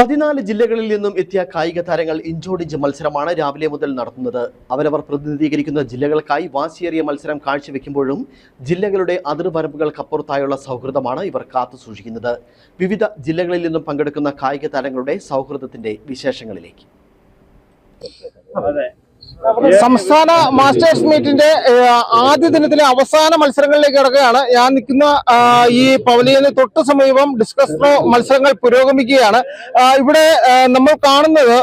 പതിനാല് ജില്ലകളിൽ നിന്നും എത്തിയ കായിക താരങ്ങൾ ഇഞ്ചോടിഞ്ച് മത്സരമാണ് രാവിലെ മുതൽ നടത്തുന്നത്. അവരവർ പ്രതിനിധീകരിക്കുന്ന ജില്ലകൾക്കായി വാശിയേറിയ മത്സരം കാഴ്ചവെക്കുമ്പോഴും ജില്ലകളുടെ അതിർവരമ്പുകൾക്കപ്പുറത്തായുള്ള സൗഹൃദമാണ് ഇവർ കാത്തുസൂക്ഷിക്കുന്നത് വിവിധ ജില്ലകളിൽ നിന്നും പങ്കെടുക്കുന്ന കായിക താരങ്ങളുടെ സൗഹൃദത്തിന്റെ വിശേഷങ്ങളിലേക്ക്. സംസ്ഥാന മാസ്റ്റേഴ്സ് മീറ്റിന്റെ ആദ്യ ദിനത്തിലെ അവസാന മത്സരങ്ങളിലേക്ക് കിടക്കുകയാണ് ഞാൻ നിൽക്കുന്ന ഈ പവലിയന് തൊട്ട് സമീപം ഡിസ്കസ് ത്രോ മത്സരങ്ങൾ പുരോഗമിക്കുകയാണ് ഇവിടെ നമ്മൾ കാണുന്നത്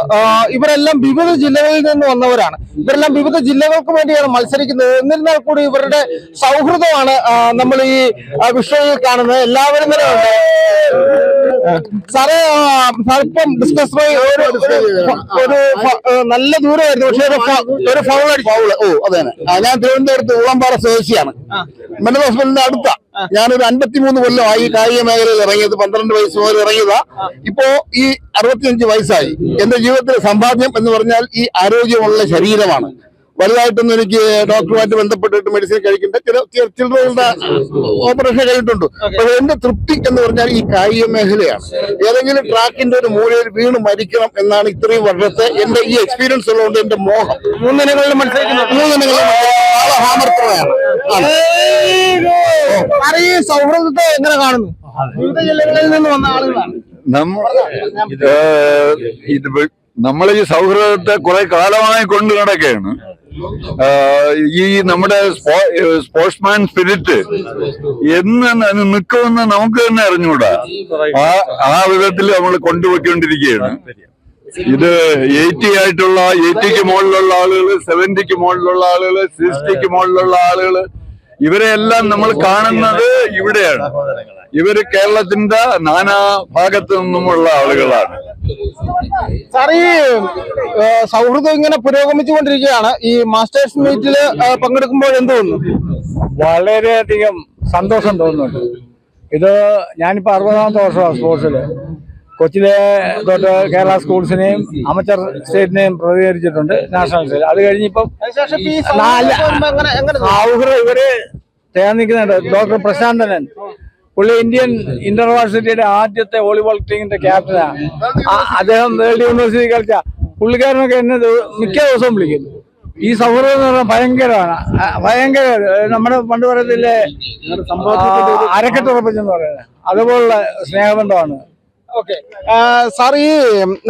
ഇവരെല്ലാം വിവിധ ജില്ലകളിൽ നിന്ന് വന്നവരാണ് ഇവരെല്ലാം വിവിധ ജില്ലകൾക്ക് വേണ്ടിയാണ് മത്സരിക്കുന്നത് എന്നിരുന്നാൽ കൂടി ഇവരുടെ സൗഹൃദമാണ് നമ്മൾ ഈ വിഷയത്തിൽ കാണുന്നത് എല്ലാവരും തന്നെ സാറേ സാറിപ്പം ഡിസ്കസ് ഒരു നല്ല ദൂരമായിരുന്നു പക്ഷേ ഒരു ഫൗൾ ഫൗൾ ഫൗൾ ഓ അതെ ഞാൻ തിരുവനന്തപുരത്ത് ഉളമ്പാറ സ്വദേശിയാണ്. മെന്റൽ ഹോസ്പിറ്റലിന്റെ അടുത്ത. ഞാനൊരു അൻപത്തിമൂന്ന് കൊല്ലമായി കായിക മേഖലയിൽ ഇറങ്ങിയത് പന്ത്രണ്ട് വയസ്സ് മുതൽ ഇറങ്ങിയതാ. ഇപ്പോ ഈ അറുപത്തിയഞ്ച് വയസ്സായി. എന്റെ ജീവിതത്തിലെ സമ്പാദ്യം എന്ന് പറഞ്ഞാൽ ഈ ആരോഗ്യമുള്ള ശരീരമാണ്. വലുതായിട്ടൊന്നും എനിക്ക് ഡോക്ടറുമായിട്ട് ബന്ധപ്പെട്ടിട്ട് മെഡിസിൻ കഴിക്കേണ്ട ചില ചിലരുടെ ഓപ്പറേഷൻ കഴിഞ്ഞിട്ടുണ്ട്. പക്ഷെ എന്റെ തൃപ്തി എന്ന് പറഞ്ഞാൽ ഈ കായിക മേഖലയാണ് ഏതെങ്കിലും ട്രാക്കിന്റെ ഒരു മൂലയിൽ വീണ് മരിക്കണം എന്നാണ് ഇത്രയും വർഷത്തെ എന്റെ ഈ എക്സ്പീരിയൻസ് ഉള്ളതുകൊണ്ട് എന്റെ മോഹം. മൂന്നിനങ്ങളിൽ മത്സരിക്കുന്നത് മൂന്നിനങ്ങളും നാളെ ഹാമർത്രയാണ് ഈ സൗഹൃദത്തെ എങ്ങനെ കാണുന്നു? വിവിധ ജില്ലകളിൽ നിന്ന് വന്ന ആളുകളാണ്. നമ്മൾ ഇത് വ- ഈ സൗഹൃദത്തെ കുറെ കാലമായി കൊണ്ടു നടക്കുകയാണ്. ഈ നമ്മുടെ സ്പോർട്സ്മാൻ സ്പിരിറ്റ് എന്ന് നിൽക്കുമെന്ന് നമുക്ക് തന്നെ അറിഞ്ഞൂടാ. ആ ആ വിധത്തിൽ നമ്മൾ കൊണ്ടുപോയിക്കൊണ്ടിരിക്കുകയാണ്. ഇത് എയ്റ്റി ആയിട്ടുള്ള എയ്റ്റിക്ക് മുകളിലുള്ള ആളുകൾ സെവന്റിക്ക് മുകളിലുള്ള ആളുകൾ സിക്സ്റ്റിക്ക് മുകളിലുള്ള ആളുകൾ ഇവരെയെല്ലാം നമ്മൾ കാണുന്നത് ഇവിടെയാണ്. ഇവർ കേരളത്തിന്റെ നാനാ ഭാഗത്തു നിന്നുമുള്ള ആളുകളാണ്. സാർ ഈ സൗഹൃദം ഇങ്ങനെ പുരോഗമിച്ചുകൊണ്ടിരിക്കുകയാണ്. ഈ മാസ്റ്റേഴ്സ് മീറ്റിൽ പങ്കെടുക്കുമ്പോൾ എന്ത് തോന്നുന്നു? വളരെയധികം സന്തോഷം തോന്നുന്നുണ്ട്. ഇത് ഞാനിപ്പോ അറുപതാമത്തെ വർഷമാണ് സ്പോർട്സിൽ കൊച്ചിയിലെ തൊട്ട് കേരള സ്കൂൾസിനെയും അമച്ചർ സ്റ്റേറ്റിനെയും പ്രതികരിച്ചിട്ടുണ്ട് നാഷണൽ സ്റ്റേറ്റ്. അത് കഴിഞ്ഞിപ്പം? സൗഹൃദം ഇവർ തേർന്നിക്കുന്നുണ്ട് ഡോക്ടർ പ്രശാന്തനൻ. പുള്ളി ഇന്ത്യൻ ഇന്റർവാഴ്സിറ്റിയുടെ ആദ്യത്തെ വോളിബോൾ ടീമിന്റെ ക്യാപ്റ്റനാണ് അദ്ദേഹം വേൾഡ് യൂണിവേഴ്സിറ്റി കളിച്ച പുള്ളിക്കാരനൊക്കെ എന്നെ മിക്ക ദിവസവും വിളിക്കുന്നു ഈ സൗഹൃദം എന്ന് പറഞ്ഞാൽ ഭയങ്കരമാണ്. ഭയങ്കര നമ്മുടെ പണ്ട് പറയത്തില്ലേ അരക്കെട്ടുറപ്പിച്ചെന്ന് പറയുന്നത്. അതുപോലുള്ള സ്നേഹബന്ധമാണ്. ഓക്കെ. സാർ ഈ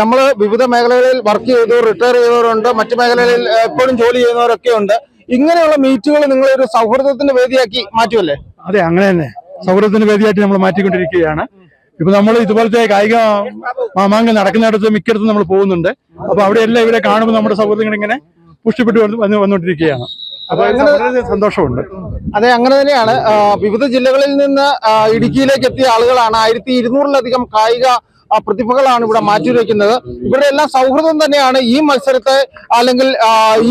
നമ്മൾ വിവിധ മേഖലകളിൽ വർക്ക് ചെയ്തു റിട്ടയർ ചെയ്തവരുണ്ട് മറ്റു മേഖലകളിൽ എപ്പോഴും ജോലി ചെയ്യുന്നവരൊക്കെ ഉണ്ട് ഇങ്ങനെയുള്ള മീറ്റുകൾ നിങ്ങൾ ഒരു സൗഹൃദത്തിന്റെ വേദിയാക്കി മാറ്റുമല്ലേ അതെ അങ്ങനെ തന്നെ. സൗഹൃദത്തിന്റെ വേദിയായിട്ട് നമ്മൾ മാറ്റിക്കൊണ്ടിരിക്കുകയാണ്. ഇപ്പൊ നമ്മൾ ഇതുപോലത്തെ കായിക മാമാങ്കം നടക്കുന്നിടത്ത് മിക്കയിടത്തും നമ്മൾ പോകുന്നുണ്ട്. അപ്പൊ അവിടെ എല്ലാം ഇവരെ കാണുമ്പോൾ നമ്മുടെ സൗഹൃദങ്ങൾ ഇങ്ങനെ പുഷ്ടിപ്പെട്ട് വന്ന് വന്ന് വന്നുകൊണ്ടിരിക്കുകയാണ്. അപ്പൊ സന്തോഷമുണ്ട്. അതെ അങ്ങനെ തന്നെയാണ്. വിവിധ ജില്ലകളിൽ നിന്ന് ഇടുക്കിയിലേക്ക് എത്തിയ ആളുകളാണ് ആയിരത്തി ഇരുന്നൂറിലധികം കായിക പ്രതിഭകളാണ് ഇവിടെ മാറ്റിവെക്കുന്നത്. ഇവരുടെ എല്ലാം സൗഹൃദം തന്നെയാണ് ഈ മത്സരത്തെ അല്ലെങ്കിൽ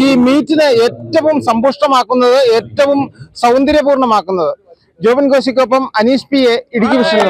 ഈ മീറ്റിനെ ഏറ്റവും സമ്പുഷ്ടമാക്കുന്നത് ഏറ്റവും സൗന്ദര്യപൂർണമാക്കുന്നത് ജോബിൻ കോശിക്കൊപ്പം അനീഷ് പി എ ഇടുക്കി വിഷയം